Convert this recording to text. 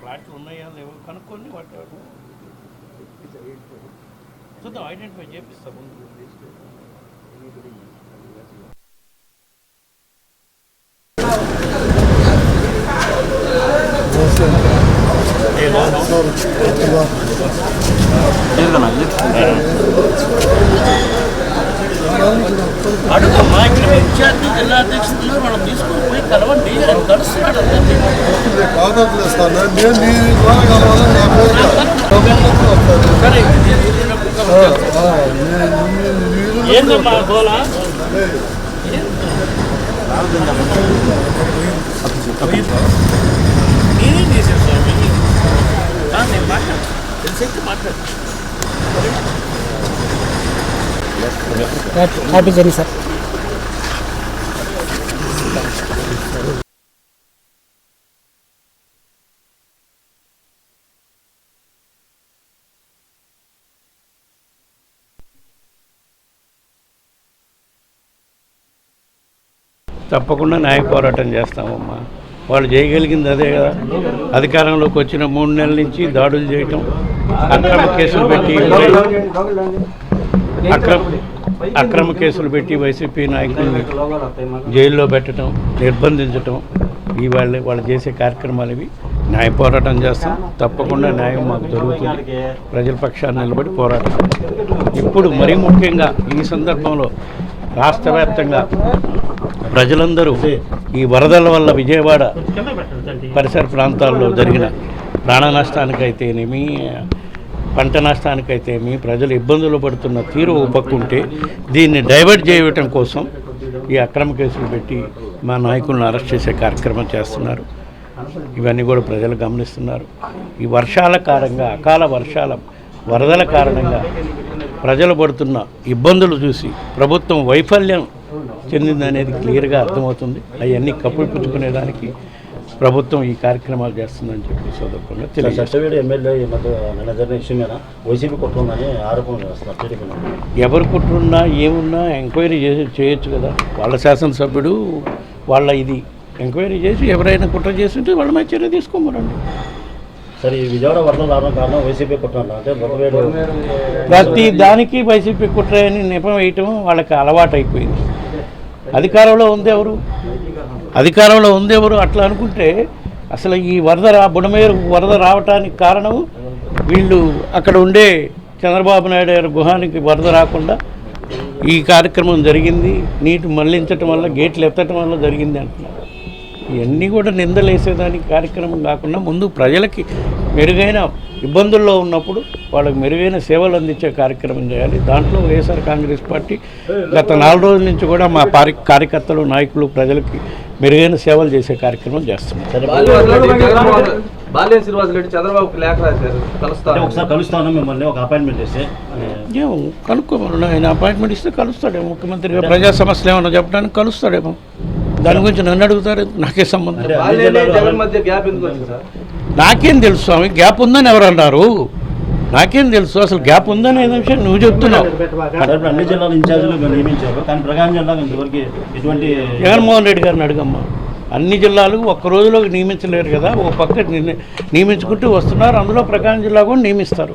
Flats ఉన్నాయా లేవో కనుక్కొని పట్టాడు చూద్దాం ఐడెంటిఫై చేపిస్తాం ముందు Eyvallah. Eyvallah. Eyvallah. Eyvallah. అడుగమ్మా ఇక్కడ విద్యార్థి జిల్లా అధ్యక్షులు మనం తీసుకుని పోయి కలవండి. ఆయన కలుస్తున్నాడు. ఏందమ్మా గోళ నేనేం చేశాను స్వామి. నేను మాట్లాడు. తెలిసి మాట్లాడు. Happy journey sir. తప్పకుండా న్యాయ పోరాటం చేస్తామమ్మా. వాళ్ళు చేయగలిగింది అదే కదా. అధికారంలోకి వచ్చిన మూడు నెలల నుంచి దాడులు చేయటం అక్రమ కేసులు పెట్టి అక్రమ అక్రమ కేసులు పెట్టి వైసీపీ నాయకుల్ని జైల్లో పెట్టడం నిర్బంధించటం ఇవాళ వాళ్ళు చేసే కార్యక్రమాలు ఇవి. న్యాయ పోరాటం చేస్తాం. తప్పకుండా న్యాయం మాకు దొరుకుతుంది. ప్రజల పక్షాన్ని నిలబడి పోరాటం. ఇప్పుడు మరీ ముఖ్యంగా ఈ సందర్భంలో రాష్ట్ర వ్యాప్తంగా ప్రజలందరూ ఈ వరదల వల్ల విజయవాడ పరిసర ప్రాంతాల్లో జరిగిన ప్రాణ నష్టానికైతేనేమి పంట నష్టానికైతేమి ప్రజలు ఇబ్బందులు పడుతున్న తీరు ఒక దీన్ని డైవర్ట్ చేయటం కోసం ఈ అక్రమ కేసులు పెట్టి మా నాయకులను అరెస్ట్ చేసే కార్యక్రమం చేస్తున్నారు. ఇవన్నీ కూడా ప్రజలు గమనిస్తున్నారు. ఈ వర్షాల కారణంగా అకాల వర్షాల వరదల కారణంగా ప్రజలు పడుతున్న ఇబ్బందులు చూసి ప్రభుత్వం వైఫల్యం చెందిందనేది క్లియర్గా అర్థమవుతుంది. అవన్నీ కప్పిపుచ్చుకునేదానికి ప్రభుత్వం ఈ కార్యక్రమాలు చేస్తుందని చెప్పి తెలియజేస్తాను సర్టిఫికేట్ ఎమ్మెల్యే ఈ మధ్య నిన్న వైసీపీ కుట్రుందని ఆరోపణలు చేస్తున్నారు ఎవరు కుట్రున్నా ఏమున్నా ఎంక్వైరీ చేసి చేయొచ్చు కదా. వాళ్ళ శాసనసభ్యుడు వాళ్ళ ఇది ఎంక్వైరీ చేసి ఎవరైనా కుట్ర చేస్తుంటే వాళ్ళ మీద చర్య తీసుకోమరండి సరే ఈ విజయవాడ వరదలు రావడం కారణం వైసీపీ కుట్రంట అంటే ప్రతి దానికి వైసీపీ కుట్ర అని నెపం వేయటం వాళ్ళకి అలవాటు అయిపోయింది అధికారంలో ఉంది ఎవరు? అధికారంలో ఉందెవరు అట్లా అనుకుంటే అసలు ఈ వరద రా బుడమేరు వరద రావటానికి కారణం వీళ్ళు అక్కడ ఉండే చంద్రబాబు నాయుడు గారి గుహానికి వరద రాకుండా ఈ కార్యక్రమం జరిగింది. నీటి మళ్ళించటం వల్ల గేట్లు ఎత్తటం వల్ల జరిగింది అంటున్నారు. ఇవన్నీ కూడా నిందలేసేదానికి కార్యక్రమం కాకుండా ముందు ప్రజలకి మెరుగైన ఇబ్బందుల్లో ఉన్నప్పుడు వాళ్ళకి మెరుగైన సేవలు అందించే కార్యక్రమం చేయాలి. దాంట్లో వైఎస్ఆర్ కాంగ్రెస్ పార్టీ గత నాలుగు రోజుల నుంచి కూడా మా పారి కార్యకర్తలు నాయకులు ప్రజలకి మెరుగైన సేవలు చేసే కార్యక్రమం చేస్తున్నారు సరే బాల్యం శ్రీనివాస్ రెడ్డి చంద్రబాబుకి లేఖ రాశారు. అంటే కలుస్తాను ఒకసారి కలుస్తాను మిమ్మల్ని ఒక అపాయింట్మెంట్ చేస్తే. ఏమో కనుక్కోమని. ఆయన అపాయింట్మెంట్ ఇస్తే కలుస్తాడేమో. ముఖ్యమంత్రిగా ప్రజా సమస్యలు ఏమన్నా చెప్పడానికి కలుస్తాడేమో. దాని గురించి నన్ను అడుగుతారు. నాకే సంబంధం అంటే అన్ని బాల్యాన్ని జిల్లాలు జగన్ మధ్య గ్యాప్ ఎందుకు వచ్చింది సార్? నాకేం తెలుసు స్వామి. గ్యాప్ ఉందని ఎవరు అన్నారు నాకేం తెలుసు? అసలు గ్యాప్ ఉందని విషయం నువ్వు చెప్తున్నావు. అంటే ఇప్పుడు అన్ని జిల్లాల ఇన్ఛార్జీలు మీరు నియమించారు. కానీ ప్రకాశం జిల్లాకు ఇంతవరకు ఎటువంటి జగన్మోహన్ రెడ్డి గారిని అడగమ్మా. అన్ని జిల్లాలకు ఒక్క రోజులో నియమించలేరు కదా. ఒక పక్క నియమించుకుంటూ వస్తున్నారు. అందులో ప్రకాశం జిల్లా కూడా నియమిస్తారు.